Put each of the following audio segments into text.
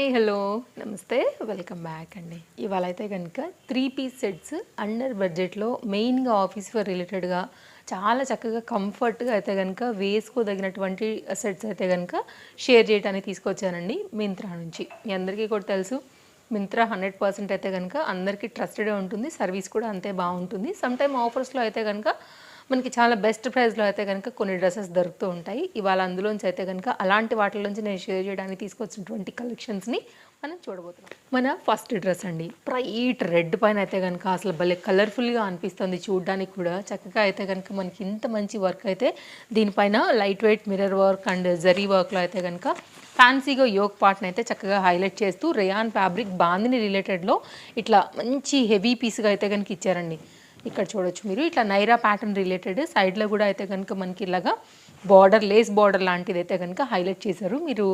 హే hello నమస్తే welcome back అండి. ఇవాళ అయితే కనుక త్రీ పీస్ సెట్స్ అండర్ బడ్జెట్లో మెయిన్గా ఆఫీస్ ఫర్ రిలేటెడ్గా చాలా చక్కగా కంఫర్ట్గా అయితే కనుక వేసుకోదగినటువంటి సెట్స్ అయితే కనుక షేర్ చేయడానికి తీసుకొచ్చానండి మింత్రా నుంచి. మీ అందరికీ కూడా తెలుసు మింత్రా హండ్రెడ్ పర్సెంట్ అయితే కనుక అందరికీ ట్రస్టెడే ఉంటుంది సర్వీస్ కూడా అంతే బాగుంటుంది. సమ్ టైమ్ ఆఫర్స్లో అయితే కనుక మనకి చాలా బెస్ట్ ప్రైస్లో అయితే కనుక కొన్ని డ్రెస్సెస్ దొరుకుతూ ఉంటాయి. ఇవాళ అందులోంచి అయితే కనుక అలాంటి వాటిలోంచి నేను షేర్ చేయడానికి తీసుకొచ్చినటువంటి కలెక్షన్స్ని మనం చూడబోతున్నాం. మన ఫస్ట్ డ్రెస్ అండి. బ్రైట్ రెడ్ పైన అయితే కనుక అసలు భలే కలర్ఫుల్గా అనిపిస్తుంది చూడడానికి కూడా. చక్కగా అయితే కనుక మనకి ఇంత మంచి వర్క్ అయితే దీనిపైన light weight mirror work and zari వర్క్లో అయితే కనుక ఫ్యాన్సీగా యోగ్ పార్ట్ని అయితే చక్కగా హైలైట్ చేస్తూ రేయాన్ ఫ్యాబ్రిక్ బాందిని రిలేటెడ్లో ఇట్లా మంచి హెవీ పీస్గా అయితే కనుక ఇచ్చారండి. ఇక్కడ చూడొచ్చు మీరు. ఇట్లా నైరా ప్యాటర్న్ రిలేటెడ్ సైడ్లో కూడా అయితే కనుక మనకి ఇలాగా బార్డర్ లేస్ బార్డర్ లాంటిది అయితే కనుక హైలైట్ చేశారు. మీరు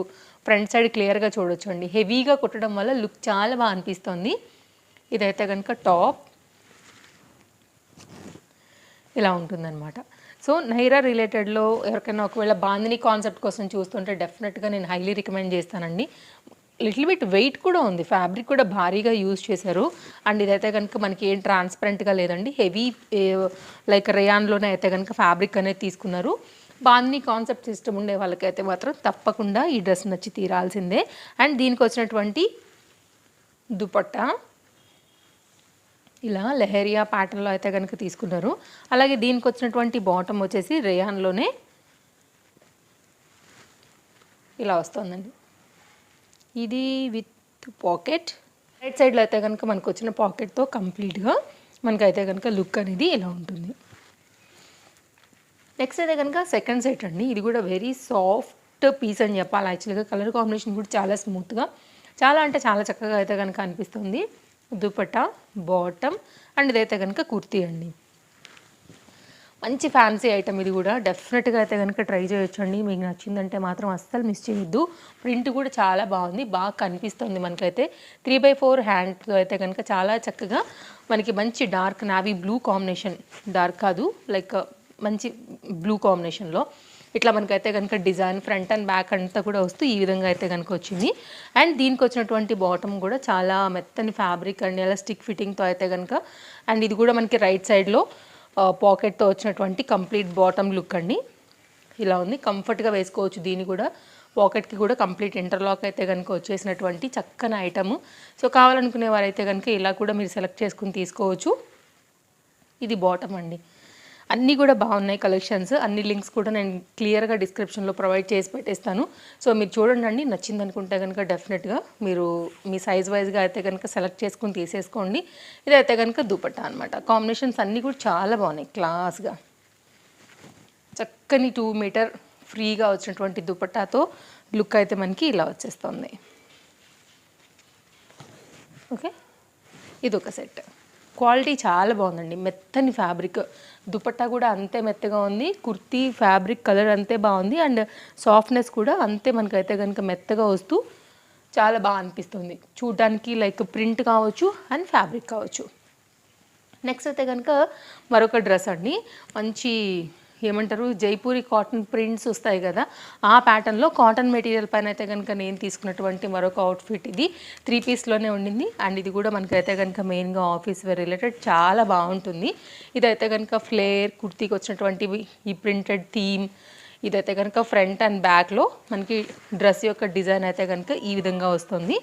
ఫ్రంట్ సైడ్ క్లియర్గా చూడొచ్చు అండి హెవీగా కుట్టడం వల్ల లుక్ చాలా బాగా అనిపిస్తుంది. ఇదైతే కనుక టాప్ ఇలా ఉంటుందన్నమాట. సో నైరా రిలేటెడ్లో ఎవరికైనా ఒకవేళ బాందిని కాన్సెప్ట్ కోసం చూస్తుంటే డెఫినెట్గా నేను హైలీ రికమెండ్ చేస్తానండి. లిటిల్ బిట్ వెయిట్ కూడా ఉంది. ఫ్యాబ్రిక్ కూడా భారీగా యూజ్ చేశారు. అండ్ ఇదైతే కనుక మనకి ఏం ట్రాన్స్పరెంట్గా లేదండి. హెవీ లైక్ రేయాన్లోనే అయితే కనుక ఫ్యాబ్రిక్ అనేది తీసుకున్నారు. బాందిని కాన్సెప్ట్ సిస్టమ్ ఉండే వాళ్ళకైతే మాత్రం తప్పకుండా ఈ డ్రెస్ నచ్చి తీరాల్సిందే. అండ్ దీనికి వచ్చినటువంటి దుపట్టా ఇలా లెహరియా ప్యాటర్న్లో అయితే కనుక తీసుకున్నారు. అలాగే దీనికి వచ్చినటువంటి బాటమ్ వచ్చేసి రేయాన్లోనే ఇలా వస్తుందండి. ఇది విత్ పాకెట్ రైట్ సైడ్లో అయితే కనుక మనకు వచ్చిన పాకెట్తో కంప్లీట్గా మనకైతే కనుక లుక్ అనేది ఇలా ఉంటుంది. నెక్స్ట్ అయితే కనుక సెకండ్ సెట్ అండి. ఇది కూడా వెరీ సాఫ్ట్ పీస్ అని చెప్పాలి. యాక్చువల్గా కలర్ కాంబినేషన్ కూడా చాలా స్మూత్గా చాలా అంటే చాలా చక్కగా అయితే కనుక అనిపిస్తుంది. దుపట బాటమ్ అండ్ ఇదైతే కనుక కుర్తీ అండి. మంచి ఫ్యాన్సీ ఐటమ్ ఇది కూడా. డెఫినెట్గా అయితే కనుక ట్రై చేయొచ్చండి. మీకు నచ్చిందంటే మాత్రం అస్సలు మిస్ చేయొద్దు. ప్రింట్ కూడా చాలా బాగుంది. బాగా కనిపిస్తుంది మనకైతే. త్రీ బై ఫోర్ హ్యాండ్తో అయితే కనుక చాలా చక్కగా మనకి మంచి dark navy blue combination dark కాదు లైక్ uh, మంచి బ్లూ కాంబినేషన్లో ఇట్లా మనకైతే కనుక డిజైన్ ఫ్రంట్ అండ్ బ్యాక్ అంతా కూడా వస్తూ ఈ విధంగా అయితే కనుక వచ్చింది. అండ్ దీనికి వచ్చినటువంటి బాటమ్ కూడా చాలా మెత్తని ఫ్యాబ్రిక్ అండ్ ఎలా స్టిక్ ఫిట్టింగ్తో అయితే కనుక అండ్ ఇది కూడా మనకి రైట్ సైడ్లో పాకెట్తో వచ్చినటువంటి కంప్లీట్ బాటమ్ లుక్ అండి. ఇలా ఉంది. కంఫర్ట్గా వేసుకోవచ్చు దీన్ని కూడా. పాకెట్కి కూడా కంప్లీట్ ఇంటర్లాక్ అయితే కనుక వచ్చేసినటువంటి చక్కని ఐటము సో కావాలనుకునే వారైతే కనుక ఇలా కూడా మీరు సెలెక్ట్ చేసుకుని తీసుకోవచ్చు. ఇది బాటమ్ అండి. అన్నీ కూడా బాగున్నాయి కలెక్షన్స్. అన్ని లింక్స్ కూడా నేను క్లియర్గా డిస్క్రిప్షన్లో ప్రొవైడ్ చేసి పెట్టేస్తాను. సో మీరు చూడండి అండి నచ్చింది అనుకుంటే కనుక డెఫినెట్గా మీరు మీ సైజ్ వైజ్గా అయితే కనుక సెలెక్ట్ చేసుకుని తీసేసుకోండి. ఇదైతే కనుక దుపట్టా అనమాట కాంబినేషన్స్ అన్నీ కూడా చాలా బాగున్నాయి క్లాస్గా. చక్కని టూ మీటర్ ఫ్రీగా వచ్చినటువంటి దుపట్టాతో లుక్ అయితే మనకి ఇలా వచ్చేస్తుంది. ఓకే? ఇది ఒక సెట్. క్వాలిటీ చాలా బాగుందండి. మెత్తని ఫ్యాబ్రిక్. దుపట్టా కూడా అంతే మెత్తగా ఉంది. కుర్తీ ఫ్యాబ్రిక్ కలర్ అంతే బాగుంది. అండ్ సాఫ్ట్నెస్ కూడా అంతే మనకైతే కనుక మెత్తగా వస్తూ చాలా బాగా అనిపిస్తుంది. చూడడానికి లైక్ ప్రింట్ కావచ్చు అండ్ ఫ్యాబ్రిక్ కావచ్చు. నెక్స్ట్ అయితే కనుక మరొక డ్రెస్ అండి. మంచి ఏమంటారు జైపూరి కాటన్ ప్రింట్స్ వస్తాయి కదా ఆ ప్యాటర్న్లో కాటన్ మెటీరియల్ పైన అయితే కనుక నేను తీసుకున్నటువంటి మరొక అవుట్ఫిట్ ఇది. త్రీ పీస్లోనే ఉండింది. అండ్ ఇది కూడా మనకైతే కనుక మెయిన్గా ఆఫీస్ వేర్ రిలేటెడ్ చాలా బాగుంటుంది. ఇదైతే కనుక ఫ్లేర్ కుర్తీకి వచ్చినటువంటి ఈ ప్రింటెడ్ థీమ్ ఇదైతే కనుక ఫ్రంట్ అండ్ బ్యాక్లో మనకి డ్రెస్ యొక్క డిజైన్ అయితే కనుక ఈ విధంగా వస్తుంది.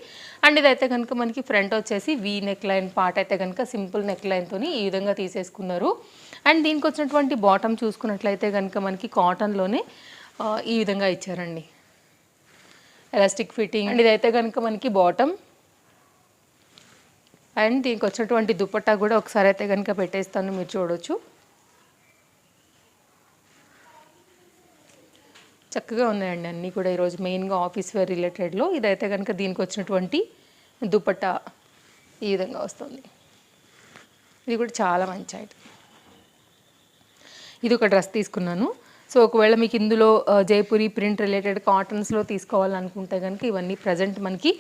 అండ్ ఇదైతే కనుక మనకి ఫ్రంట్ వచ్చేసి వీ నెక్ లైన్ పార్ట్ అయితే కనుక సింపుల్ నెక్ లైన్తో ఈ విధంగా తీసేసుకున్నారు. అండ్ దీనికి వచ్చినటువంటి బాటమ్ చూసుకున్నట్లయితే కనుక మనకి కాటన్లోనే ఈ విధంగా ఇచ్చారండి. ఎలాస్టిక్ ఫిట్టింగ్ అండ్ ఇదైతే కనుక మనకి బాటమ్ అండ్ దీనికి వచ్చినటువంటి దుపట్టా కూడా ఒకసారి అయితే కనుక పెట్టేస్తాను మీరు చూడొచ్చు. చక్కగా ఉన్నాయండి అన్నీ కూడా ఈరోజు మెయిన్గా ఆఫీస్ వేర్ రిలేటెడ్లో. ఇదైతే కనుక దీనికి వచ్చినటువంటి దుపట్టా ఈ విధంగా వస్తుంది. ఇది కూడా చాలా మంచి ఐటమ్. ఇది ఒక డ్రెస్ తీసుకున్నాను. సో ఒకవేళ మీకు ఇందులో జైపూరి ప్రింట్ రిలేటెడ్ కాటన్స్లో తీసుకోవాలనుకుంటే కనుక ఇవన్నీ ప్రజెంట్ మనకి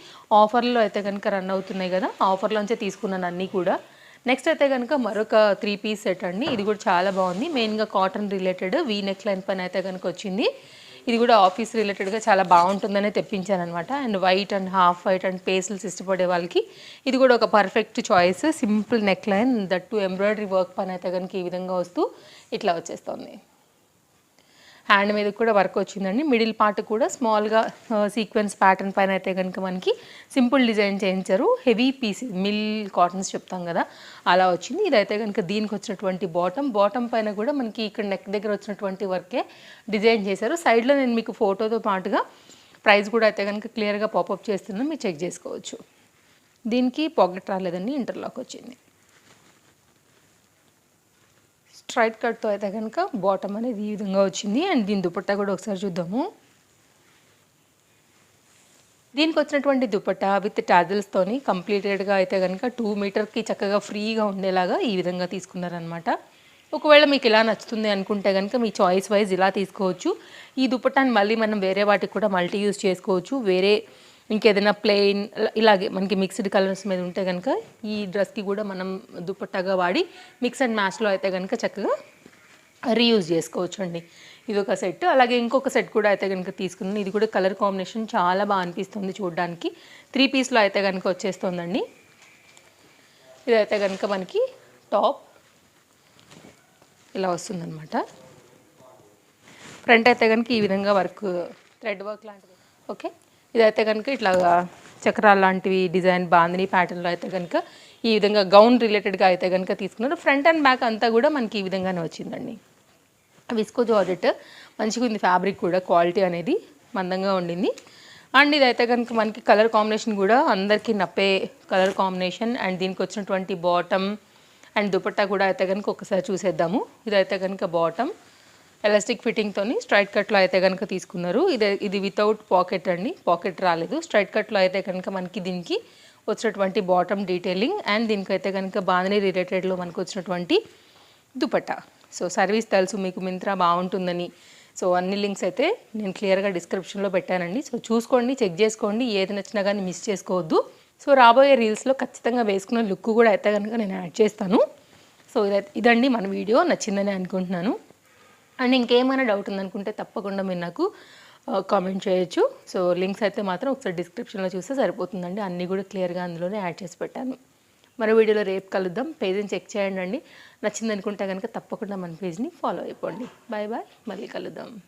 ఆఫర్లో అయితే కనుక రన్ అవుతున్నాయి కదా. ఆఫర్లోంచే తీసుకున్నాను అన్నీ కూడా. నెక్స్ట్ అయితే కనుక మరొక త్రీ పీస్ సెట్ అండి. ఇది కూడా చాలా బాగుంది. మెయిన్గా cotton related V neck line పని అయితే కనుక వచ్చింది. ఇది కూడా ఆఫీస్ రిలేటెడ్గా చాలా బాగుంటుందనే తెప్పించాను అనమాట and white and half white and pastels ఇష్టపడే వాళ్ళకి ఇది కూడా ఒక perfect choice simple neck line that embroidery work పని అయితే కనుక ఈ విధంగా వస్తూ ఇట్లా వచ్చేస్తుంది. హ్యాండ్ మీద కూడా వర్క్ వచ్చిందండి. మిడిల్ పార్ట్ కూడా స్మాల్గా సీక్వెన్స్ ప్యాటర్న్ పైన అయితే కనుక మనకి సింపుల్ డిజైన్ చేయించారు. హెవీ పీస్ మిల్ కాటన్స్ చెప్తాం కదా అలా వచ్చింది. ఇదైతే కనుక దీనికి వచ్చినటువంటి బాటమ్ బాటమ్ పైన కూడా మనకి ఇక్కడ నెక్ దగ్గర వచ్చినటువంటి వర్కే డిజైన్ చేశారు. సైడ్లో నేను మీకు ఫోటోతో పాటుగా ప్రైస్ కూడా అయితే కనుక క్లియర్గా పాపప్ చేస్తున్నాను. మీరు చెక్ చేసుకోవచ్చు. దీనికి పాకెట్ రాలేదండి ఇంటర్లాక్ వచ్చింది. స్ట్రైట్ కట్తో అయితే కనుక బాటమ్ అనేది ఈ విధంగా వచ్చింది. అండ్ దీని దుపట్టా కూడా ఒకసారి చూద్దాము. దీనికి వచ్చినటువంటి దుపట్టా విత్ టాజిల్స్తోని కంప్లీటెడ్గా అయితే కనుక టూ మీటర్కి చక్కగా ఫ్రీగా ఉండేలాగా ఈ విధంగా తీసుకున్నారనమాట ఒకవేళ మీకు ఇలా నచ్చుతుంది అనుకుంటే కనుక మీ చాయిస్ వైజ్ ఇలా తీసుకోవచ్చు. ఈ దుపట్టాన్ని మళ్ళీ మనం వేరే వాటికి కూడా మల్టీ యూజ్ చేసుకోవచ్చు. వేరే ఇంకేదైనా ప్లెయిన్ ఇలాగే మనకి మిక్స్డ్ కలర్స్ మీద ఉంటే కనుక ఈ డ్రెస్కి కూడా మనం దుపట్టాగా వాడి మిక్స్ అండ్ మ్యాచ్లో అయితే కనుక చక్కగా రీయూజ్ చేసుకోవచ్చు అండి ఇది ఒక సెట్ అలాగే ఇంకొక సెట్ కూడా అయితే కనుక తీసుకున్నాను. ఇది కూడా కలర్ కాంబినేషన్ చాలా బాగా అనిపిస్తుంది చూడడానికి. త్రీ పీస్లో అయితే కనుక వచ్చేస్తుందండి. ఇదైతే కనుక మనకి టాప్ ఇలా వస్తుందన్నమాట. ఫ్రంట్ అయితే కనుక ఈ విధంగా వర్క్ థ్రెడ్ వర్క్ లాంటిది. ఓకే ఇదైతే కనుక ఇట్లా చక్రాలు లాంటివి డిజైన్ బాందిని ప్యాటర్న్లో అయితే కనుక ఈ విధంగా గౌన్ రిలేటెడ్గా అయితే కనుక తీసుకున్నారు. ఫ్రంట్ అండ్ బ్యాక్ అంతా కూడా మనకి ఈ విధంగానే వచ్చిందండి. విస్కో జార్జెట్ మంచిగా ఉంది ఫ్యాబ్రిక్ కూడా క్వాలిటీ అనేది మందంగా ఉండింది. అండ్ ఇదైతే కనుక మనకి కలర్ కాంబినేషన్ కూడా అందరికీ నప్పే కలర్ కాంబినేషన్ అండ్ దీనికి వచ్చినటువంటి బాటమ్ అండ్ దుపట్టా కూడా అయితే కనుక ఒకసారి చూసేద్దాము. ఇదైతే కనుక బాటమ్ ఎలాస్టిక్ ఫిట్టింగ్తో స్ట్రైట్ కట్లో అయితే కనుక తీసుకున్నారు. ఇది ఇది వితౌట్ పాకెట్ అండి. పాకెట్ రాలేదు. స్ట్రైట్ కట్లో అయితే కనుక మనకి దీనికి వచ్చినటువంటి బాటమ్ డీటెయిలింగ్ అండ్ దీనికైతే కనుక బాగానే రిలేటెడ్లో మనకు వచ్చినటువంటి దుపట్టా. సో సర్వీస్ తెలుసు మీకు మింత్రా బాగుంటుందని. సో అన్ని లింక్స్ అయితే నేను క్లియర్గా డిస్క్రిప్షన్లో పెట్టానండి. సో చూసుకోండి చెక్ చేసుకోండి. ఏది నచ్చినా కానీ మిస్ చేసుకోవద్దు. సో రాబోయే రీల్స్లో ఖచ్చితంగా వేసుకున్న లుక్ కూడా అయితే కనుక నేను యాడ్ చేస్తాను. సో ఇదండి మన వీడియో. నచ్చిందని అనుకుంటున్నాను. అండ్ ఇంకేమైనా డౌట్ ఉందనుకుంటే తప్పకుండా మీరు నాకు కామెంట్ చేయొచ్చు. సో లింక్స్ అయితే మాత్రం ఒకసారి డిస్క్రిప్షన్లో చూస్తే సరిపోతుందండి. అన్నీ కూడా క్లియర్గా అందులోనే యాడ్ చేసి పెట్టాను. మరో వీడియోలో రేపు కలుద్దాం. పేజీని చెక్ చేయండి. అండి నచ్చింది అనుకుంటే కనుక తప్పకుండా మన పేజ్ని ఫాలో అయిపోండి. బాయ్ బాయ్ మళ్ళీ కలుద్దాం.